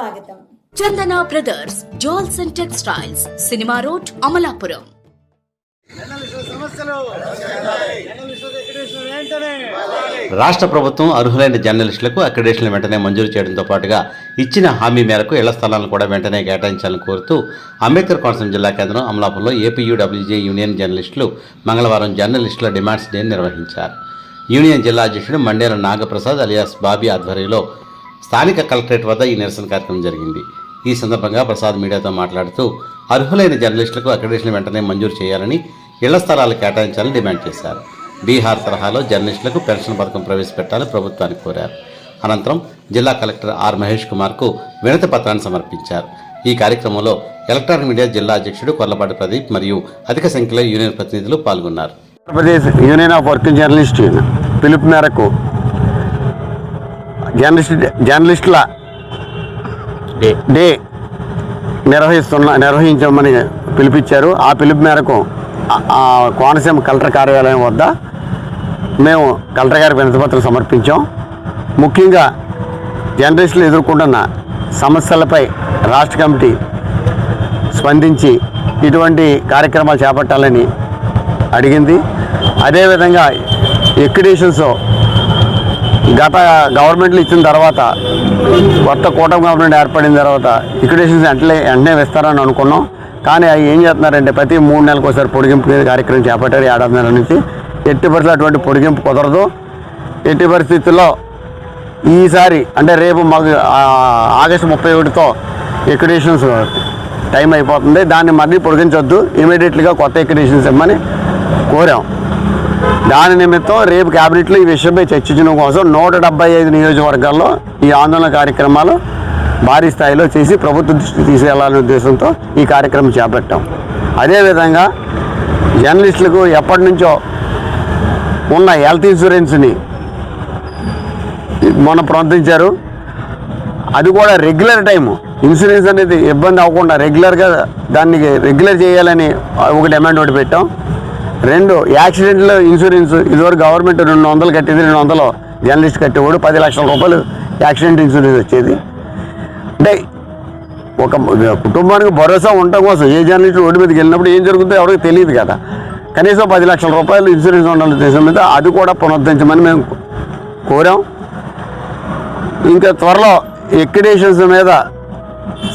స్వాగతం. Chandana brothers jewels and textiles cinema road Amalapuram. రాష్ట్ర ప్రభుత్వం అర్హులైన జర్నలిస్టులకు అక్రిడేషన్ వెంటనే మంజూరు చేయడంతో పాటుగా ఇచ్చిన హామీ మేరకు ఇళ్ళ స్థలాలను కూడా వెంటనే కేటాయించాలని కోరుతూ అంబేద్కర్ కోనసీమ జిల్లా కేంద్రం అమలాపురంలో ఏపీయూడబ్ల్యూజే యూనియన్ జర్నలిస్టులు మంగళవారం జర్నలిస్టుల డిమాండ్స్ డే నిర్వహించారు. యూనియన్ జిల్లా అధ్యక్షుడు మండేల నాగప్రసాద్ అలియాస్ బాబీ ఆధ్వర్యంలో స్థానిక కలెక్టరేట్ వద్ద ఈ నిరసన కార్యక్రమం జరిగింది. ఈ సందర్భంగా ప్రసాద్ మీడియాతో మాట్లాడుతూ అర్హులైన జర్నలిస్టులకు అక్రిడేషన్ వెంటనే మంజూరు చేయాలని ఇళ్ళ స్థలాలు కేటాయించాలని డిమాండ్ చేశారు. బీహార్ తరహాలో జర్నలిస్టులకు పెన్షన్ పథకం ప్రవేశపెట్టాలని ప్రభుత్వానికి కోరారు. అనంతరం జిల్లా కలెక్టర్ ఆర్ మహేష్ కుమార్కు వినతి పత్రాన్ని సమర్పించారు. ఈ కార్యక్రమంలో ఎలక్ట్రానిక్ మీడియా జిల్లా అధ్యక్షుడు కొల్లపాటి ప్రదీప్ మరియు అధిక సంఖ్యలో యూనియన్ ప్రతినిధులు పాల్గొన్నారు. Andhra Pradesh union of working journalist పిలుపు మేరకు జర్నలిస్ట్ జర్నలిస్టుల డే. నిర్వహిస్తున్న నిర్వహించమని పిలిపించారు. ఆ పిలుపు మేరకు కోనసీమ కలెక్టర్ కార్యాలయం వద్ద మేము కలెక్టర్ గారికి వినతిపత్రం సమర్పించాం. ముఖ్యంగా జర్నలిస్టులు ఎదుర్కొంటున్న సమస్యలపై రాష్ట్ర కమిటీ స్పందించి ఇటువంటి కార్యక్రమాలు చేపట్టాలని అడిగింది. అదేవిధంగా ఎక్రిడేషన్స్ గత గవర్నమెంట్లు ఇచ్చిన తర్వాత కొత్త కూటమి గవర్నమెంట్ ఏర్పడిన తర్వాత ఎక్రిడేషన్స్ వెంటనే వెంటనే ఇస్తారని అనుకున్నాం. కానీ అవి ఏం చేస్తున్నారంటే ప్రతి మూడు నెలలకు ఒకసారి పొడిగింపు కార్యక్రమం చేపట్టారు ఏడాదిన్నర నుంచి. ఎట్టి పరిస్థితుల్లో అటువంటి పొడిగింపు కుదరదు. ఎట్టి పరిస్థితుల్లో ఈసారి అంటే రేపు మాకు ఆగస్టు ముప్పై ఒకటితో ఎక్విడేషన్స్ టైం అయిపోతుంది. దాన్ని మళ్ళీ పొడిగించొద్దు. ఇమీడియట్లీగా కొత్త ఎక్విడేషన్స్ ఇవ్వమని కోరాం. దాని నిమిత్తం రేపు క్యాబినెట్లో ఈ విషయంపై చర్చించడం కోసం నూట డెబ్బై ఐదు నియోజకవర్గాల్లో ఈ ఆందోళన కార్యక్రమాలు భారీ స్థాయిలో చేసి ప్రభుత్వ దృష్టికి తీసుకెళ్ళాలనే ఉద్దేశంతో ఈ కార్యక్రమం చేపట్టాం. అదేవిధంగా జర్నలిస్టులకు ఎప్పటి నుంచో ఉన్న హెల్త్ ఇన్సూరెన్స్ని మొన్న ప్రవర్తించారు. అది కూడా రెగ్యులర్ టైము. ఇన్సూరెన్స్ అనేది ఇబ్బంది అవ్వకుండా రెగ్యులర్గా దాన్ని రెగ్యులర్ చేయాలని ఒక డిమాండ్ ఒకటి పెట్టాం. రెండు యాక్సిడెంట్లో ఇన్సూరెన్స్. ఇదివరకు గవర్నమెంట్ రెండు వందలు కట్టేది రెండు వందలు జర్నలిస్ట్ కట్టేవాడు. పది లక్షల రూపాయలు యాక్సిడెంట్ ఇన్సూరెన్స్ వచ్చేది. అంటే ఒక కుటుంబానికి భరోసా ఉండటం కోసం ఏ జర్నలిస్ట్ రోడ్డు మీదకి వెళ్ళినప్పుడు ఏం జరుగుతుందో ఎవరికి తెలియదు కదా. కనీసం పది లక్షల రూపాయలు ఇన్సూరెన్స్ ఉండాలని ఉద్దేశం మీద అది కూడా పునరుద్ధరించమని మేము కోరాం. ఇంకా త్వరలో ఎక్రిడేషన్స్ మీద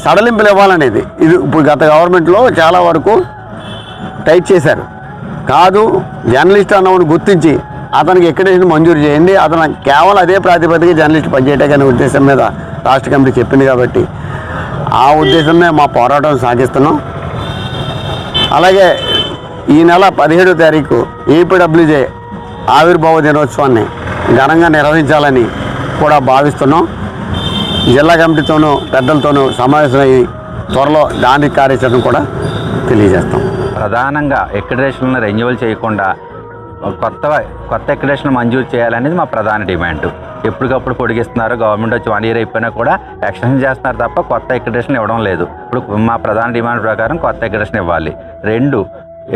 సడలింపులు ఇవ్వాలనేది. ఇది ఇప్పుడు గత గవర్నమెంట్లో చాలా వరకు టైట్ చేశారు. కాదు జర్నలిస్ట్ అన్నవాడిని గుర్తించి అతనికి ఎక్రిడేషన్ మంజూరు చేయండి. అతను కేవలం అదే ప్రాతిపదిక జర్నలిస్ట్ పనిచేయటం అనే ఉద్దేశం మీద రాష్ట్ర కమిటీ చెప్పింది కాబట్టి ఆ ఉద్దేశమే మా పోరాటం సాగిస్తున్నాం. అలాగే ఈ నెల పదిహేడో తారీఖు ఏపీడబ్ల్యూజే ఆవిర్భావ దినోత్సవాన్ని ఘనంగా నిర్వహించాలని కూడా భావిస్తున్నాం. జిల్లా కమిటీతోనూ పెద్దలతోనూ సమావేశమై త్వరలో దాని కార్యాచరణ కూడా తెలియజేస్తాం. ప్రధానంగా ఎక్రిడేషన్లను రెన్యువల్ చేయకుండా కొత్త కొత్త ఎక్రిడేషన్ మంజూరు చేయాలనేది మా ప్రధాన డిమాండ్. ఎప్పటికప్పుడు పొడిగిస్తున్నారు గవర్నమెంట్ వచ్చి వన్ ఇయర్ అయిపోయినా కూడా ఎక్స్టెన్షన్ చేస్తున్నారు తప్ప కొత్త ఎక్రిడేషన్ ఇవ్వడం లేదు. ఇప్పుడు మా ప్రధాన డిమాండ్ ప్రకారం కొత్త ఎక్రిడేషన్ ఇవ్వాలి. రెండు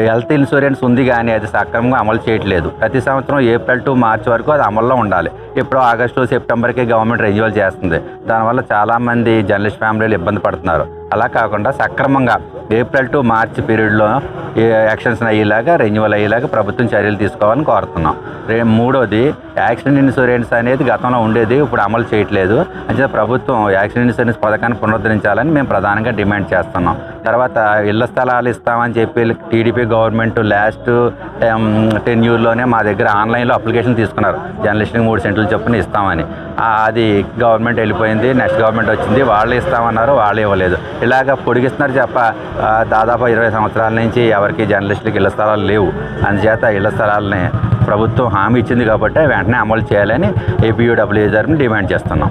హెల్త్ ఇన్సూరెన్స్ ఉంది కానీ అది సక్రమంగా అమలు చేయట్లేదు. ప్రతి సంవత్సరం ఏప్రిల్ టు మార్చ్ వరకు అది అమల్లో ఉండాలి. ఇప్పుడు ఆగస్టు సెప్టెంబర్కి గవర్నమెంట్ రెన్యువల్ చేస్తుంది. దానివల్ల చాలామంది జర్నలిస్ట్ ఫ్యామిలీలు ఇబ్బంది పడుతున్నారు. అలా కాకుండా సక్రమంగా ఏప్రిల్ టు మార్చ్ పీరియడ్లో యాక్షన్స్ అయ్యేలాగా రెన్యువల్ అయ్యేలాగా ప్రభుత్వం చర్యలు తీసుకోవాలని కోరుతున్నాం. రే మూడోది యాక్సిడెంట్ ఇన్సూరెన్స్ అనేది గతంలో ఉండేది ఇప్పుడు అమలు చేయట్లేదు. అంటే ప్రభుత్వం యాక్సిడెంట్ ఇన్సూరెన్స్ పథకాన్ని పునరుద్ధరించాలని మేము ప్రధానంగా డిమాండ్ చేస్తున్నాం. తర్వాత ఇళ్ళ స్థలాలు ఇస్తామని చెప్పి టీడీపీ గవర్నమెంట్ లాస్ట్ టెన్యూర్లోనే మా దగ్గర ఆన్లైన్లో అప్లికేషన్ తీసుకున్నారు. జర్నలిస్ట్కి మూడు సెంట్లు చొప్పున ఇస్తామని. అది గవర్నమెంట్ వెళ్ళిపోయింది నెక్స్ట్ గవర్నమెంట్ వచ్చింది వాళ్ళు ఇస్తామన్నారు వాళ్ళు ఇవ్వలేదు. ఇలాగ పొడిగిస్తున్నారు చెప్ప దాదాపు ఇరవై సంవత్సరాల నుంచి ఎవరికి జర్నలిస్టులకు ఇళ్ళ స్థలాలు లేవు. అందుచేత ఇళ్ళ స్థలాలని ప్రభుత్వం హామీ ఇచ్చింది కాబట్టి వెంటనే అమలు చేయాలని ఏపీయూడబ్ల్యూ తరఫున డిమాండ్ చేస్తున్నాం.